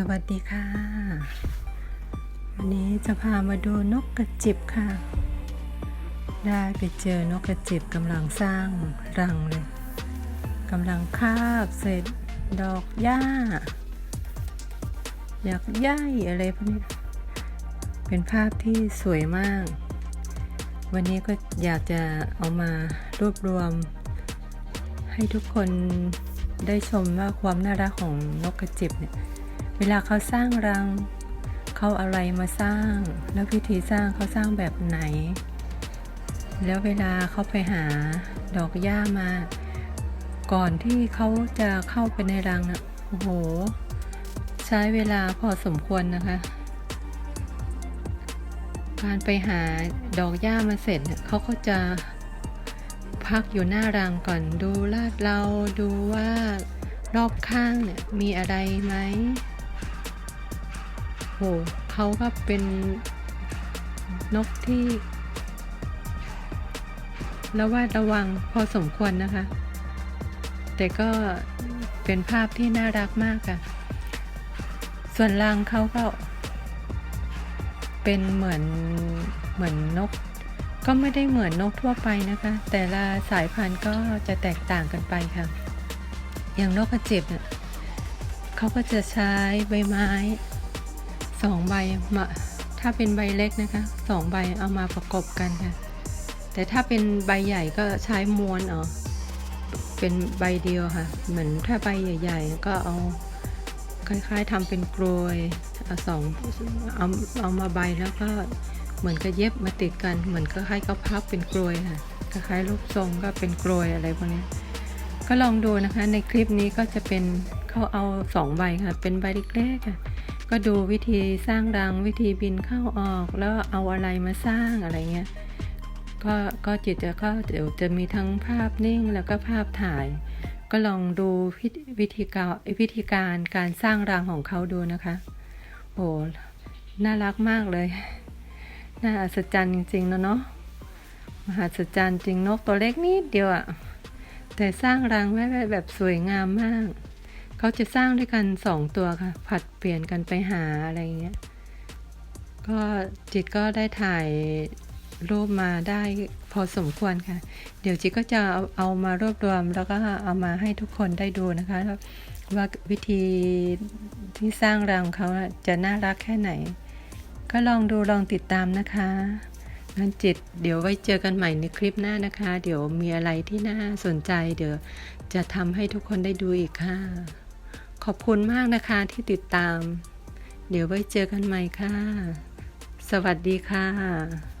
สวัสดีค่ะ วันนี้จะพามาดูนกกระจิบค่ะ ได้ไปเจอนกกระจิบกำลังสร้างรังเลยกำลังคาบเสร็จดอกหญ้าอยากย่ายอะไรพวกนี้เป็นภาพที่สวยมาก วันนี้ก็อยากจะเอามารวบรวม ให้ทุกคนได้ชมว่าความน่ารักของนกกระจิบเนี่ย เวลาเขาสร้างรัง เขาอะไรมาสร้าง แล้ววิธีสร้างเขาสร้างแบบไหน แล้วเวลาเขาไปหาดอกหญ้ามา ก่อนที่เขาจะเข้าไปในรังนะโอ้โห ใช้เวลาพอสมควรนะคะ การไปหาดอกหญ้ามาเสร็จเนี่ยเขาก็จะพักอยู่หน้ารังก่อนดูลาดเราดูว่ารอบข้างเนี่ยมีอะไรไหม โหเขาก็เป็นนกที่ระวาดระวังพอสมควรนะคะ แต่ก็เป็นภาพที่น่ารักมากค่ะ ส่วนรังเขาก็ เป็นเหมือนเหมือนนก ก็ไม่ได้เหมือนนกทั่วไปนะคะ แต่ละสายพันธุ์ก็จะแตกต่างกันไปค่ะ อย่างนกกระจิบเนี่ยเขาก็จะใช้ใบไม้ สองใบมาถ้าเป็นใบเล็กนะคะสองใบเอามาประกบกันค่ะ แต่ถ้าเป็นใบใหญ่ก็ใช้ม้วนเอาเป็นใบเดียวค่ะ เหมือนถ้าใบใหญ่ ๆ ก็เอาคล้ายๆทำเป็นกลวยเอาสองเอาเอามาใบแล้วก็เหมือนกับเย็บมาติดกัน เหมือนคล้ายก็พับเป็นกลวยค่ะคล้ายๆรูปทรงก็เป็นกลวยอะไรพวกนี้ก็ลองดูนะคะ ในคลิปนี้ก็จะเป็นเขาเอาสองใบค่ะ เป็นใบเล็กๆค่ะ ก็ดูวิธีสร้างรังวิธีบินเข้าออก แล้วเอาอะไรมาสร้างอะไรเงี้ยก็ก็จิตจะก็เดี๋ยวจะมีทั้งภาพนิ่งแล้วก็ภาพถ่าย ก็ลองดูวิธีการวิธีการการสร้างรังของเขาดูนะคะ โอ้น่ารักมากเลย น่าอัศจรรย์จริงๆนะเนาะมหัศจรรย์จริงนกตัวเล็กนิดเดียวอะแต่สร้างรังไว้แบบสวยงามมาก เขาจะสร้างด้วยกันสองตัวค่ะ ผัดเปลี่ยนกันไปหาอะไรเงี้ย ก็จิตก็ได้ถ่ายรูปมาได้พอสมควรค่ะ เดี๋ยวจิตก็จะเอาเอามารวบรวม แล้วก็เอามาให้ทุกคนได้ดูนะคะ ว่าวิธีที่สร้างรังเขาจะน่ารักแค่ไหน ก็ลองดูลองติดตามนะคะงั้นจิตเดี๋ยวไว้เจอกันใหม่ในคลิปหน้านะคะ เดี๋ยวมีอะไรที่น่าสนใจ เดี๋ยวจะทำให้ทุกคนได้ดูอีกค่ะ อบคุณมากนะคะที่ติดตาม เดี๋ยวไว้เจอกันใหม่ค่ะ สวัสดีค่ะ